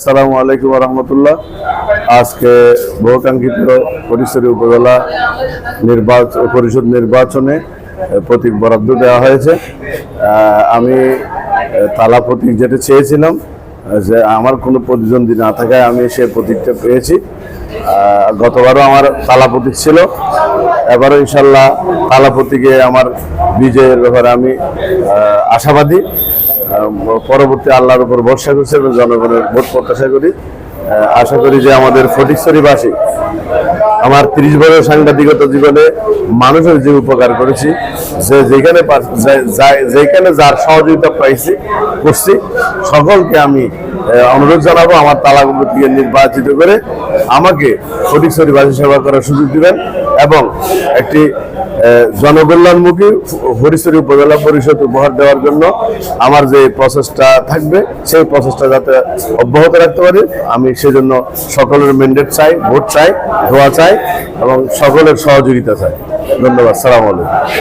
আসসালামু আলাইকুম রহমতুল্লাহ আজকে বহুকাঙ্ক্ষিত পরিসরী উপজেলা নির্বাচন পরিষদ নির্বাচনে প্রতীক বরাদ্দ দেওয়া হয়েছে। আমি তালা প্রতীক যেটা চেয়েছিলাম, যে আমার কোনো প্রতিদ্বন্দ্বী না থাকায় আমি সে প্রতীকটা পেয়েছি। গতবারও আমার তালা প্রতীক ছিল। এবারও ইনশাল্লাহ তালা প্রতীকে আমার বিজয়ের ব্যাপারে আমি আশাবাদী। পরবর্তী আল্লাহর উপর ভরসা করছি এবং জনগণের ভোট প্রত্যাশা করি। আশা করি যে আমাদের ফটিকছড়িবাসী, আমার ত্রিশ বছর সাংবাদিকতা জীবনে মানুষের যে উপকার করেছি, যে যেখানে যেখানে যার সহযোগিতা পাইছি, করছি, সকলকে আমি অনুরোধ জানাব আমার তালাগুলো থেকে নির্বাচিত করে আমাকে ফটিকছড়িবাসী সেবা করার সুযোগ দিবেন এবং একটি জনকল্যাণমুখী হরিশ্বরী উপজেলা পরিষদ উপহার দেওয়ার জন্য আমার যে প্রসেসটা থাকবে, সেই প্রসেসটা যাতে অব্যাহত রাখতে পারি। আমি সেজন্য সকলের ম্যান্ডেট চাই ভোট চাই ধোয়া চাই এবং সকলের সহযোগিতা চাই। ধন্যবাদ, সালাম আলাইকুম।